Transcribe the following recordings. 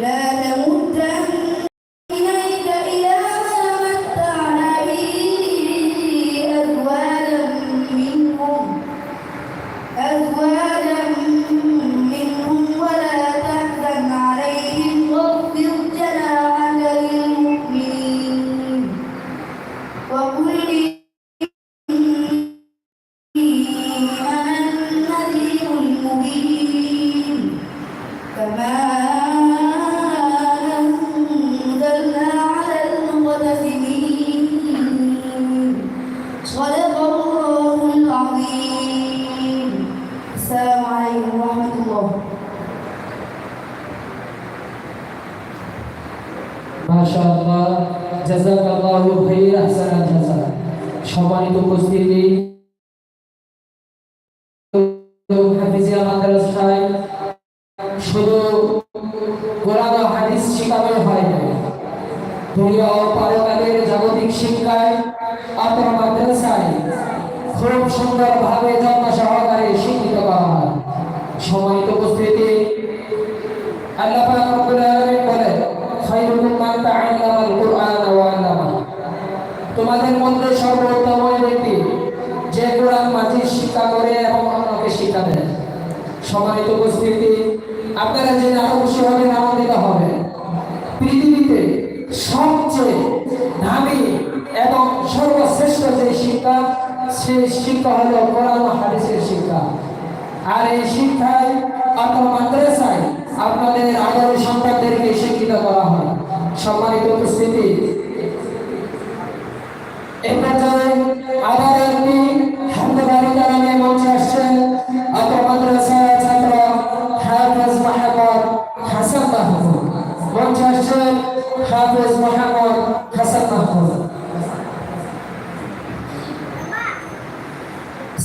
لا জাযাকাল্লাহু খাইর আহসানাল জাযা সম্মানিত উপস্থিতি হাফিজিয়া হয় না। শিক্ষায় আপনার মাদ্রাসায় খুব সুন্দরভাবে যত্ন সহকারে শিক্ষিত করা হয়। সম্মানিত উপস্থিতি, আল্লাহ পাক রব্বুল মান তাআল্লামাল কুরআন ওয়া তোমাদের মধ্যে সর্বোত্তম ব্যক্তি যে কোরআন মাজিদ শিক্ষা করে এবং অন্যকে শিক্ষা দেয়। সম্মানিত উপস্থিতি, আপনারা জেনে আরও খুশি হবেন, আনন্দিত হবেন। পৃথিবীতে সবচেয়ে দামি এবং সর্বশ্রেষ্ঠ যে শিক্ষা সেই শিক্ষা হলো কোরআন হাদিসের শিক্ষা। আর এই শিক্ষায় আপনার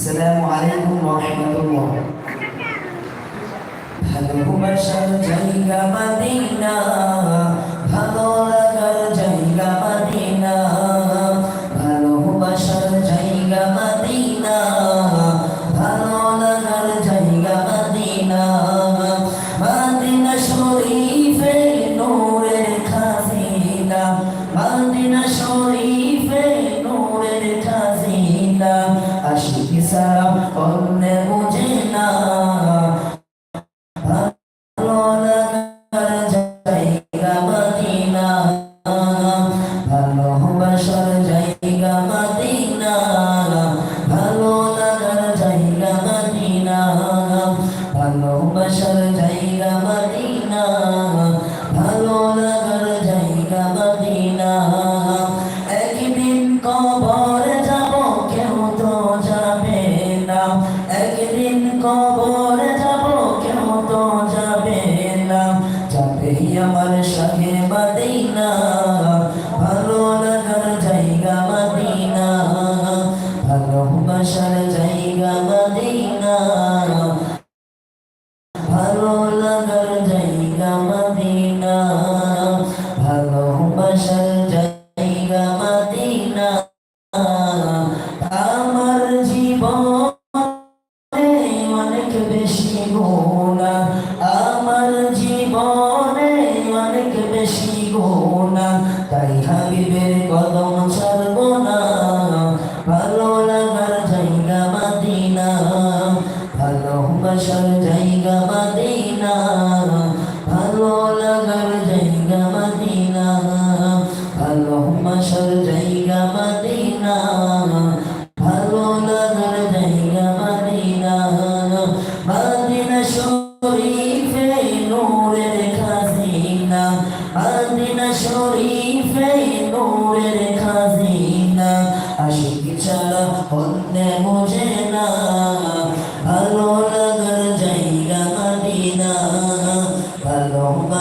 السلام عليكم ورحمة الله هل هو بشر جيد مدينة ভালো লাগার জায়গা মদিনা ভালোবাসার জায়গা মদিনা আমার জীবন অনেক বেশি গোনা আমার জীবনে অনেক বেশি গোনা তাই হাবিবের কদম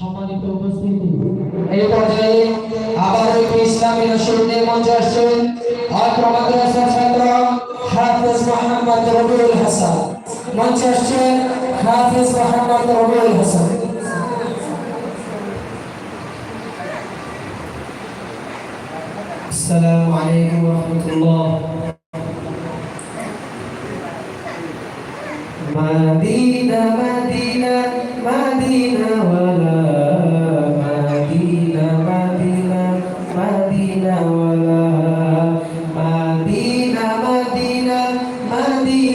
সম্মানিত উপস্থিতি এই পর্যায়ে আবার একটি ইসলাম সামিল শুরুতে মঞ্চে আসছেন আত্র মাদ্রাসার ছাত্র হাফেজ মোহাম্মদ রবিউল হাসান মঞ্চে আসছেন হাফেজ মোহাম্মদ রবিউল হাসান السلام عليكم ورحمة الله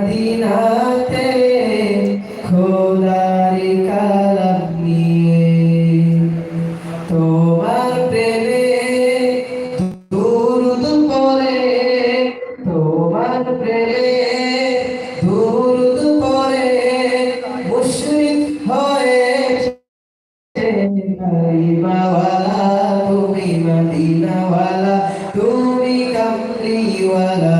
মদিনাতে খোদারি কালাম নিয়ে তোমার প্রেমে পরে তোমার প্রেমে দুরুদ পরে মুশরিক কালিমাওয়ালা তুমি মদিনাওয়ালা, তুমি কামলিওয়ালা।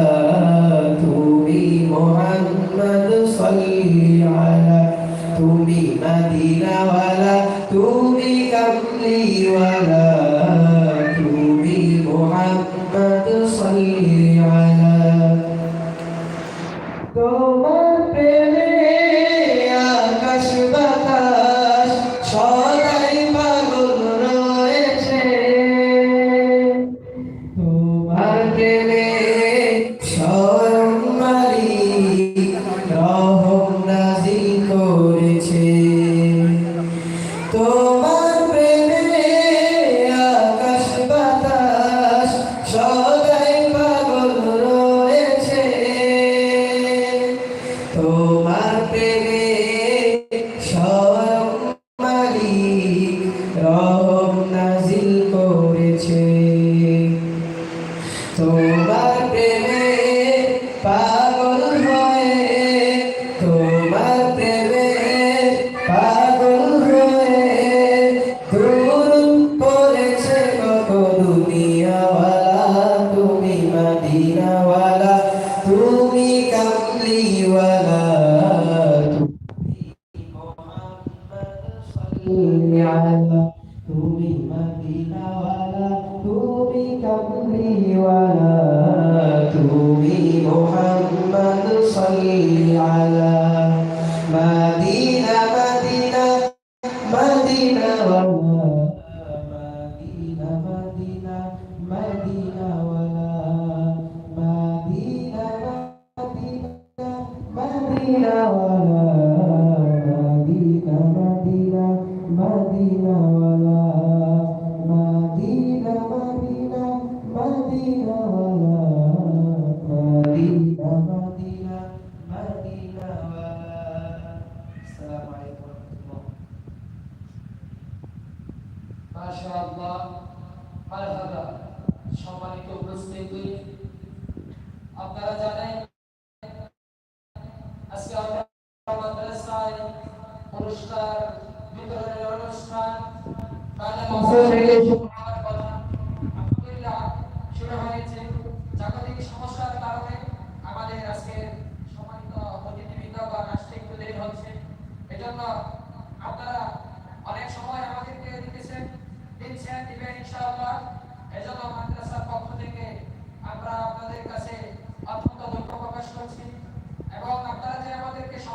মদিনাওয়ালা তুমি কামলিওয়ালা তুমি আলা তুমি মদিনাওয়ালা তুমি কামলিওয়ালা তুমি মোহাম্মদ সাল্লি আলা মদিনা মদিনা মদিনা আজকে মাদ্রাসায় পুরস্কার বিতরণের অনুষ্ঠান শুরু জাগতিক সমস্যার কারণে আমাদের আজকে সম্মানিত অতিথিবৃন্দ বা আসতে একটু দেরি আপনারা অনেক সময় আমাদেরকে দিতেছেন দিচ্ছেন, দিবেন এজন্য মাদ্রাসার পক্ষ থেকে আমরা আপনাদের কাছে অত্যন্ত দুঃখ প্রকাশ করছি।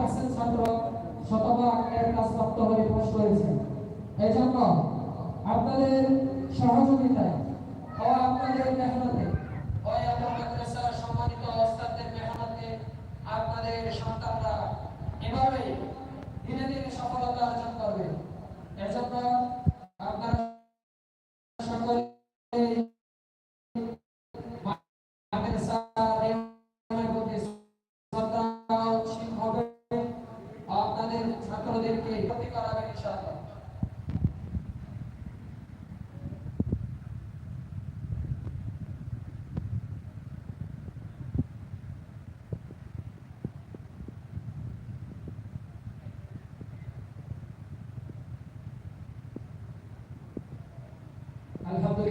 পার্সেন্ট ছাত্র শতভাগ এর কাজ প্রাপ্ত হয়ে পাশ এই জন্য আপনাদের সহযোগিতায়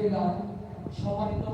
বিল্লাহ সম্মানিত